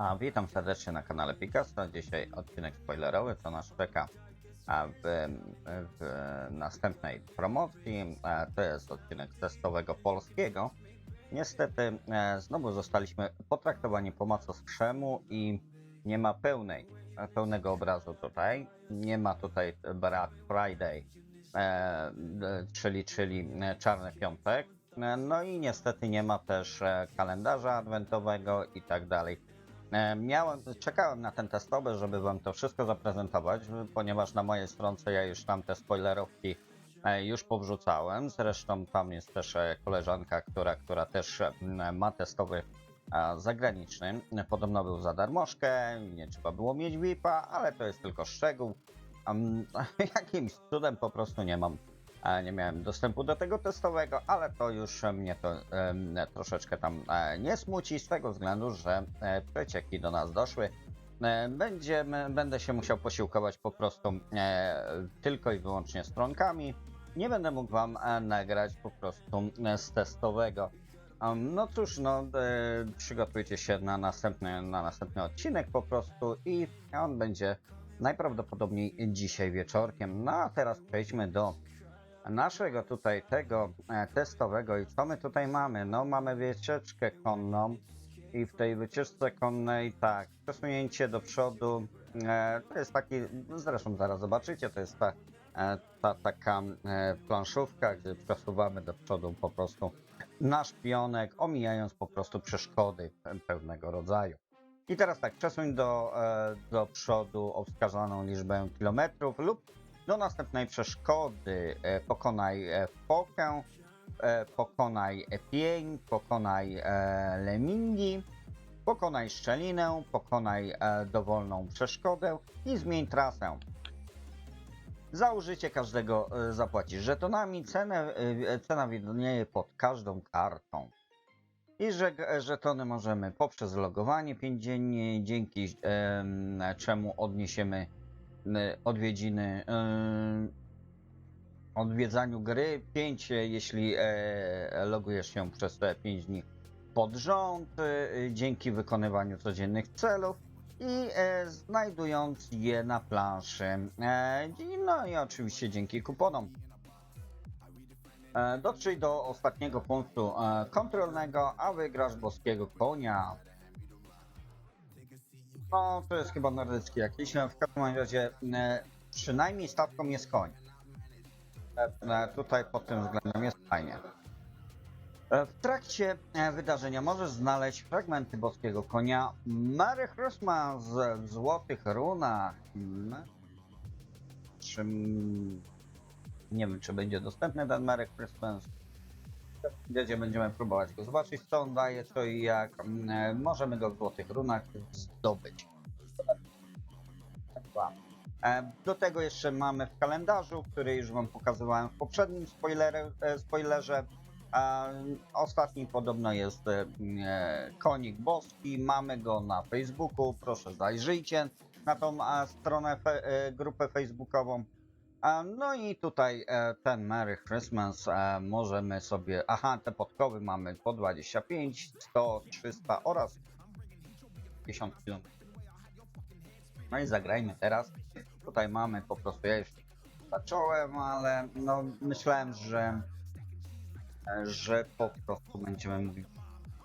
A, witam serdecznie na kanale Picasso. Dzisiaj odcinek spoilerowy, co nas czeka w, w następnej promocji. To jest odcinek testowego polskiego. Niestety e, znowu zostaliśmy potraktowani po macoskrzemu i nie ma pełnej, pełnego obrazu tutaj. Nie ma tutaj Black Friday, e, czyli, czyli Czarny Piątek. E, No i niestety nie ma też kalendarza adwentowego i tak dalej. E, Miałem, czekałem na ten testowy, żeby wam to wszystko zaprezentować, ponieważ na mojej stronce ja już tam te spoilerowki e, już powrzucałem. Zresztą tam jest też e, koleżanka, która, która też ma testowy zagraniczny. Podobno był za darmożkę, nie trzeba było mieć VIP-a, ale to jest tylko szczegół. Jakimś cudem po prostu nie mam nie miałem dostępu do tego testowego, ale to już e, mnie to em, troszeczkę tam e, nie smuci z tego względu, że e, przecieki do nas doszły. E, będę się musiał posiłkować po prostu e, tylko i wyłącznie stronkami. Nie będę mógł Wam e, nagrać po prostu e, z testowego. Um, no cóż, no e, przygotujcie się na następny, na następny odcinek po prostu i on będzie najprawdopodobniej dzisiaj wieczorkiem. No a teraz przejdźmy do naszego tutaj tego e, testowego i co my tutaj mamy? No mamy wycieczkę konną i w tej wycieczce konnej tak, przesunięcie do przodu e, to jest taki, zresztą zaraz zobaczycie, to jest ta, e, ta taka e, planszówka, gdzie przesuwamy do przodu po prostu nasz pionek, omijając po prostu przeszkody pe- pewnego rodzaju. I teraz tak, przesuń do, e, do przodu o wskazaną liczbę kilometrów lub do następnej przeszkody e, pokonaj fokę, e, pokonaj e, pień, pokonaj lemingi, pokonaj szczelinę, pokonaj dowolną przeszkodę i zmień trasę. Za użycie każdego zapłacisz żetonami, cenę, cena widnieje pod każdą kartą. I że żetony możemy poprzez logowanie 5 dziennie, dzięki em, czemu odniesiemy odwiedziny em, odwiedzaniu gry 5, jeśli e, logujesz się przez te 5 dni pod rząd, e, dzięki wykonywaniu codziennych celów i e, znajdując je na planszy. E, no i oczywiście dzięki kuponom. E, Dotrzyj do ostatniego punktu e, kontrolnego, a wygrasz boskiego konia. No, to jest chyba nordycki jakiś. No, W każdym razie e, przynajmniej stawką jest koń. E, Tutaj pod tym względem jest fajnie. E, W trakcie wydarzenia możesz znaleźć fragmenty boskiego konia Merry Christmas w złotych runach. Mm. Czy... Nie wiem, czy będzie dostępny ten Merry Christmas. Gdzie będziemy próbować go zobaczyć, co on daje, co i jak. Mm, e, Możemy go w złotych runach zdobyć. E, Do tego jeszcze mamy w kalendarzu, który już Wam pokazywałem w poprzednim spoilerze. e, spoilerze. E, Ostatni podobno jest e, konik boski. Mamy go na Facebooku. Proszę zajrzyjcie na tą stronę, grupę facebookową. E, No i tutaj e, ten Merry Christmas e, możemy sobie. Aha, te podkowy mamy po 25, 100, 300 oraz 50 km. No i zagrajmy teraz. Tutaj mamy po prostu, ja już zacząłem, ale no myślałem, że że po prostu będziemy mogli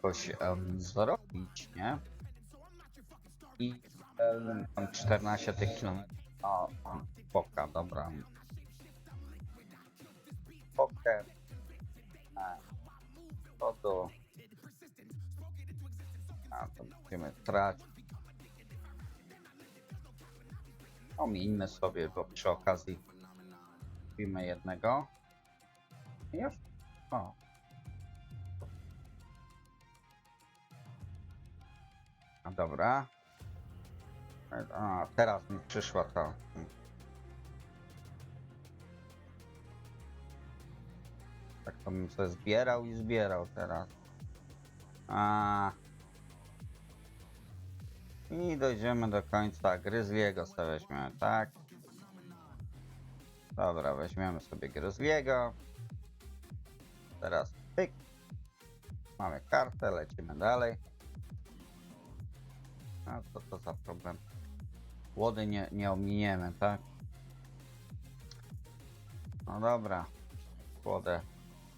coś um, zrobić, nie? I em, tam 14 tych kilometrów. Tam, poka, dobra. Pokę. E, To do... A, to będziemy tracić. Omińmy sobie, bo przy okazji kupimy jednego. Już? O. A dobra. A, teraz mi przyszła to. Tak to bym sobie zbierał i zbierał teraz. A. I dojdziemy do końca. Gryzliego sobie weźmiemy, tak? Dobra, weźmiemy sobie Gryzliego. Teraz pyk. Mamy kartę, lecimy dalej. A co to za problem? Łody nie, nie ominiemy, tak? No dobra. Łodę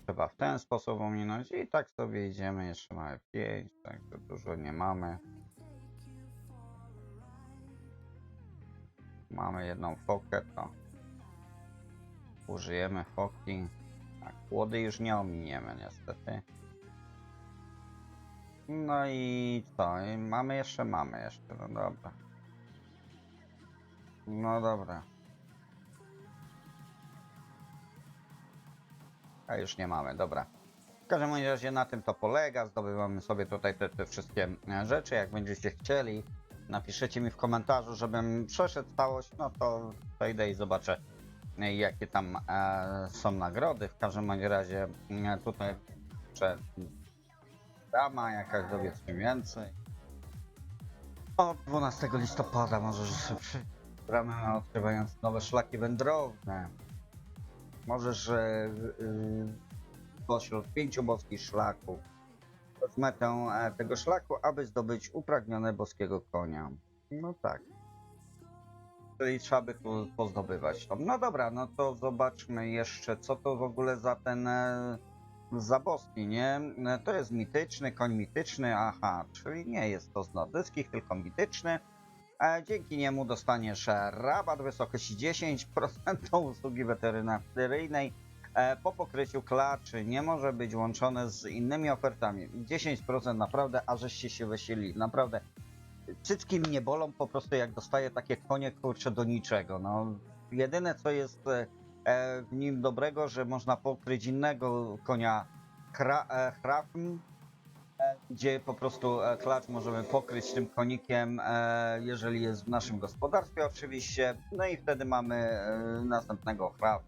trzeba w ten sposób ominąć i tak sobie idziemy. Jeszcze mamy 5, tak to dużo nie mamy. Mamy jedną fokę, to użyjemy foki. Tak, łody już nie ominiemy niestety. No i co? I mamy jeszcze, mamy jeszcze, no dobra. No dobra. A już nie mamy, dobra. W każdym razie na tym to polega. Zdobywamy sobie tutaj te, te wszystkie e, rzeczy. Jak będziecie chcieli, napiszecie mi w komentarzu, żebym przeszedł całość, no to wejdę i zobaczę e, jakie tam e, są nagrody. W każdym razie e, tutaj jeszcze dama jakaś dowiedzmy więcej. Od 12 listopada możesz sobie bramę odkrywając nowe szlaki wędrowne. Możesz e, y, pośród pięciu boskich szlaków z e, tego szlaku, aby zdobyć upragnione boskiego konia. No tak. Czyli trzeba by tu pozdobywać. No dobra, no to zobaczmy jeszcze, co to w ogóle za ten e, za boski, nie? E, To jest mityczny, koń mityczny, aha, czyli nie jest to z nordyckich, tylko mityczny. E, Dzięki niemu dostaniesz rabat w wysokości 10% do usługi weterynaryjnej e, po pokryciu klaczy. Nie może być łączone z innymi ofertami. 10% naprawdę, a żeście się weselili. Naprawdę. Cycki mnie bolą po prostu jak dostaję takie konie kurcze do niczego. No, jedyne co jest e, nim dobrego, że można pokryć innego konia Hra, e, e, gdzie po prostu e, klacz możemy pokryć tym konikiem, jeżeli jest w naszym gospodarstwie oczywiście. No i wtedy mamy następnego Hraf.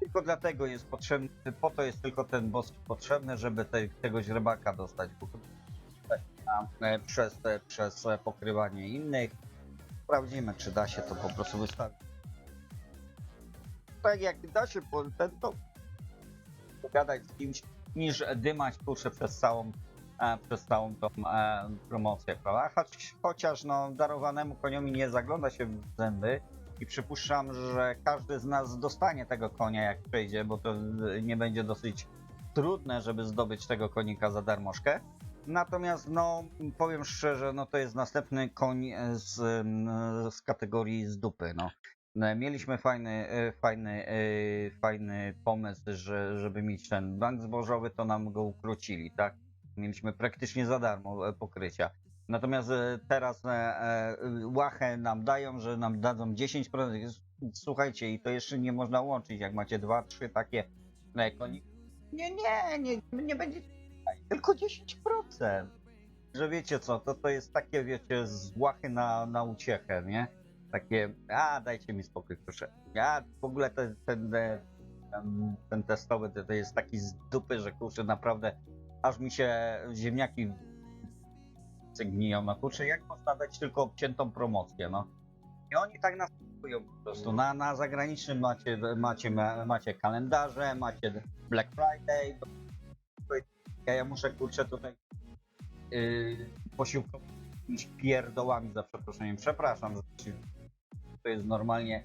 Tylko dlatego jest potrzebny, po to jest tylko ten boski potrzebny, żeby te, tego źrebaka dostać. E, przez, przez pokrywanie innych. Sprawdzimy, czy da się to po prostu wystawić. Tak jak da się po- ten, to pogadać z kimś, niż dymać kurczę przez całą, e, przez całą tą e, promocję, prawda? Choć, chociaż no, darowanemu koniowi nie zagląda się w zęby i przypuszczam, że każdy z nas dostanie tego konia jak przejdzie, bo to e, nie będzie dosyć trudne, żeby zdobyć tego konika za darmożkę. Natomiast no, powiem szczerze, no to jest następny koń z, mm, z kategorii z dupy, no. E, Mieliśmy fajny, e, fajny, e, fajny pomysł, że, żeby mieć ten bank zbożowy, to nam go ukrócili, tak? Mieliśmy praktycznie za darmo e, pokrycia. Natomiast teraz łachę nam dają, że nam dadzą 10%. Słuchajcie, i to jeszcze nie można łączyć, jak macie dwa, trzy takie koniki. Nie, nie, nie, nie będzie tylko 10%. Że wiecie co, to, to jest takie, wiecie, z łachy na, na uciechę, nie? Takie, a dajcie mi spokój, proszę. Ja w ogóle ten, ten, ten, testowy to, to jest taki z dupy, że kurczę, naprawdę aż mi się ziemniaki gniją. No kurczę, jak można dać tylko obciętą promocję, no. I oni tak następują po prostu. Na, na zagranicznym macie, macie, macie kalendarze, macie Black Friday. Ja, ja muszę kurczę tutaj yy, posiłkować jakimiś pierdołami za przeproszeniem. Przepraszam, ci- to jest normalnie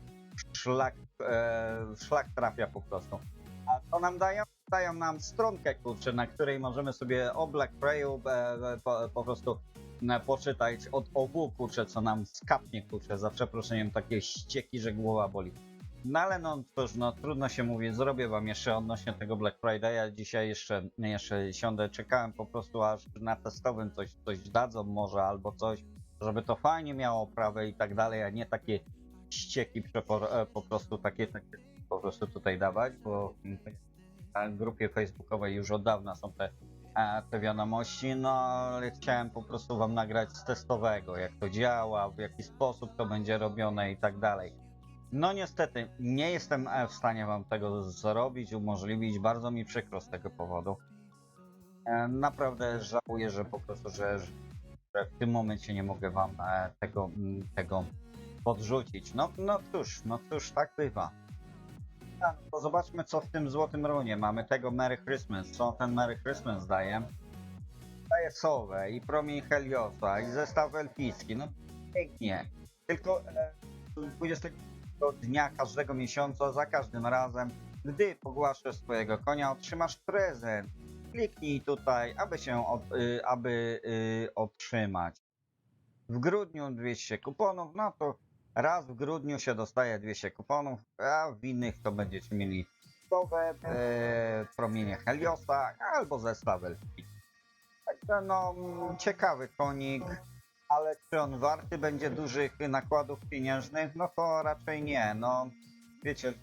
szlak, e, szlak trafia po prostu. A co nam dają? Dają nam stronkę, kurczę, na której możemy sobie o Black Frayu e, e, po, po prostu e, poczytać od obu, kurczę, co nam skapnie, kurczę, za przeproszeniem, takie ścieki, że głowa boli. No ale no cóż, no trudno się mówi, zrobię wam jeszcze odnośnie tego Black Friday'a, dzisiaj jeszcze, jeszcze siądę, czekałem po prostu aż na testowym coś, coś dadzą może albo coś, żeby to fajnie miało oprawę i tak dalej, a nie takie ścieki e, po prostu takie, takie po prostu tutaj dawać, bo na grupie facebookowej już od dawna są te, e, te wiadomości, no ale chciałem po prostu wam nagrać z testowego, jak to działa, w jaki sposób to będzie robione i tak dalej. No niestety, nie jestem e, w stanie wam tego zrobić, umożliwić, bardzo mi przykro z tego powodu. Naprawdę żałuję, że po prostu, że, że w tym momencie nie mogę wam tego, tego podrzucić. No, no cóż, no cóż, tak bywa. A, no to zobaczmy, co w tym złotym runie. Mamy tego Merry Christmas. Co ten Merry Christmas daje? AS-owe i promień Heliosa i zestaw elficki, no pięknie. Tylko e, 20 dnia każdego miesiąca, za każdym razem, gdy pogłaszasz swojego konia, otrzymasz prezent. Kliknij tutaj, aby się od, y, aby y, otrzymać. W grudniu 200 kuponów, no to raz w grudniu się dostaje 200 kuponów, a w innych to będziecie mieli nowe e, promienie Heliosa albo zestaw elfiki. Także no, ciekawy konik, ale czy on warty będzie dużych nakładów pieniężnych? No to raczej nie. No, wiecie,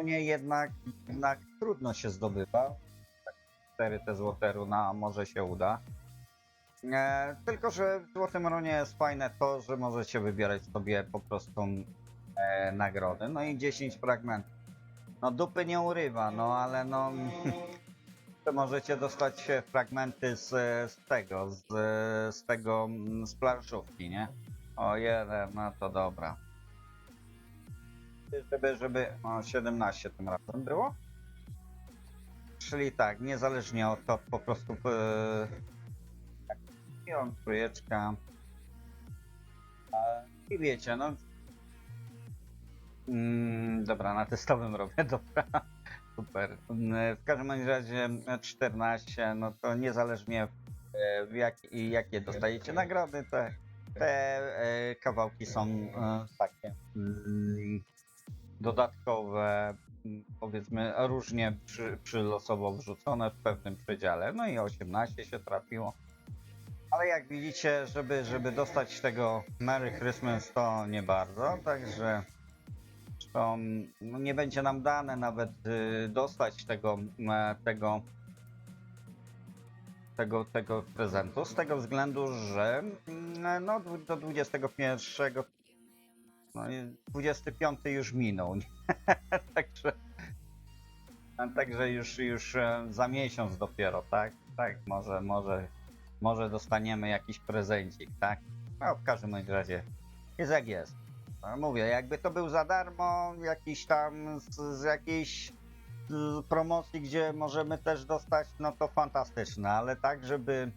w nie jednak, jednak trudno się zdobywa. 4 te złote runa może się uda. E, tylko, że w Złotym Runie jest fajne to, że możecie wybierać sobie po prostu e, nagrody. No i 10 fragmentów. No dupy nie urywa, no ale no... To możecie dostać fragmenty z, z tego, z, z tego, mm, z planszówki, nie? O jeden, no to dobra. Żeby, żeby, no 17 tym razem było? Czyli tak, niezależnie od to po prostu e, pion, trójeczka. E, I wiecie, no. Mm, dobra, na testowym robię, dobra. Super. Mm, W każdym razie e, 14, no to niezależnie e, w jak, jakie dostajecie nagrody, te, te e, kawałki są e, takie mm, dodatkowe, mm, powiedzmy różnie przy, przylosowo wrzucone w pewnym przedziale. No i 18 się trafiło. Ale jak widzicie, żeby, żeby dostać tego Merry Christmas to nie bardzo, także zresztą no nie będzie nam dane nawet y, dostać tego, e, tego, tego, tego prezentu, z tego względu, że mm, no, dwu- do 21, no, i 25 już minął, także, także już, już e, za miesiąc dopiero, tak? Tak, może, może, może dostaniemy jakiś prezencik, tak? No, w każdym razie jest jak jest. No, mówię, jakby to był za darmo, jakiś tam z, z jakiejś z promocji, gdzie możemy też dostać, no to fantastyczne, ale tak, żeby,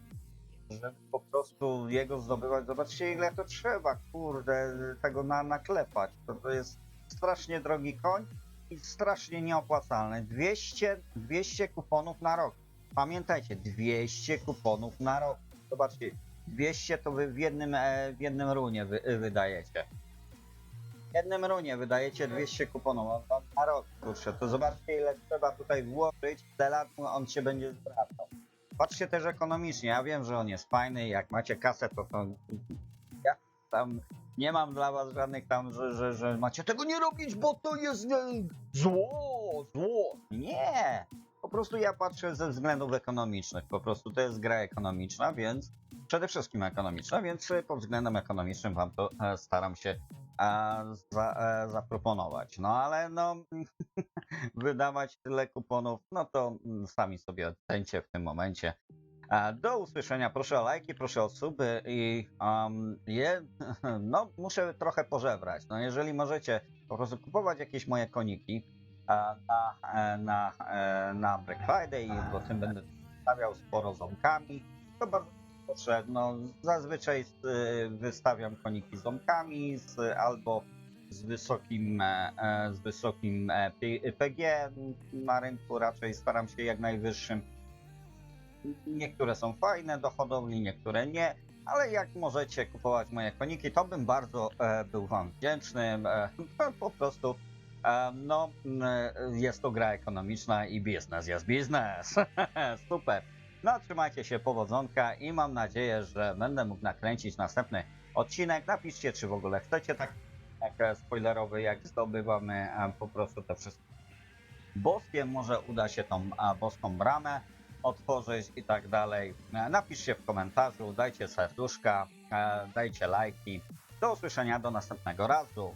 żeby po prostu jego zdobywać, zobaczcie ile to trzeba, kurde, tego na, naklepać. To, to jest strasznie drogi koń i strasznie nieopłacalny. 200, 200 kuponów na rok. Pamiętajcie, 200 kuponów na rok. Zobaczcie, 200 to wy w jednym, e, w jednym runie wy, wydajecie. W jednym runie wydajecie 200 kuponów na rok, kurczę, to zobaczcie ile trzeba tutaj włożyć, ile lat on się będzie zwracał. Patrzcie też ekonomicznie, ja wiem, że on jest fajny, jak macie kasę, to to ja tam nie mam dla was żadnych tam, że, że, że macie tego nie robić, bo to jest e, zło, zło. Nie! Po prostu ja patrzę ze względów ekonomicznych, po prostu to jest gra ekonomiczna, więc przede wszystkim ekonomiczna, więc pod względem ekonomicznym wam to e, staram się e, za, e, zaproponować. No ale no wydawać tyle kuponów, no to mm, sami sobie ocencie w tym momencie. Do usłyszenia, proszę o lajki, proszę o suby i um, je, no muszę trochę pożebrać. No jeżeli możecie po prostu kupować jakieś moje koniki na, e, na, e, na Black Friday i potem będę stawiał sporo ząbkami, to bardzo proszę, no zazwyczaj y, wystawiam koniki ząbkami z, albo z wysokim, e, e, z wysokim e, PG na rynku, raczej staram się jak najwyższym. Niektóre są fajne do hodowli, niektóre nie, ale jak możecie kupować moje koniki, to bym bardzo e, był Wam wdzięczny. E, po prostu e, no, m, jest to gra ekonomiczna i biznes jest biznes. Super. No, trzymajcie się, powodzonka i mam nadzieję, że będę mógł nakręcić następny odcinek. Napiszcie, czy w ogóle chcecie tak jak e, spoilerowy, jak zdobywamy po prostu te wszystkie boskie. Może uda się tą boską bramę otworzyć i tak dalej. E, Napiszcie w komentarzu, dajcie serduszka, e, dajcie lajki. Do usłyszenia do następnego razu.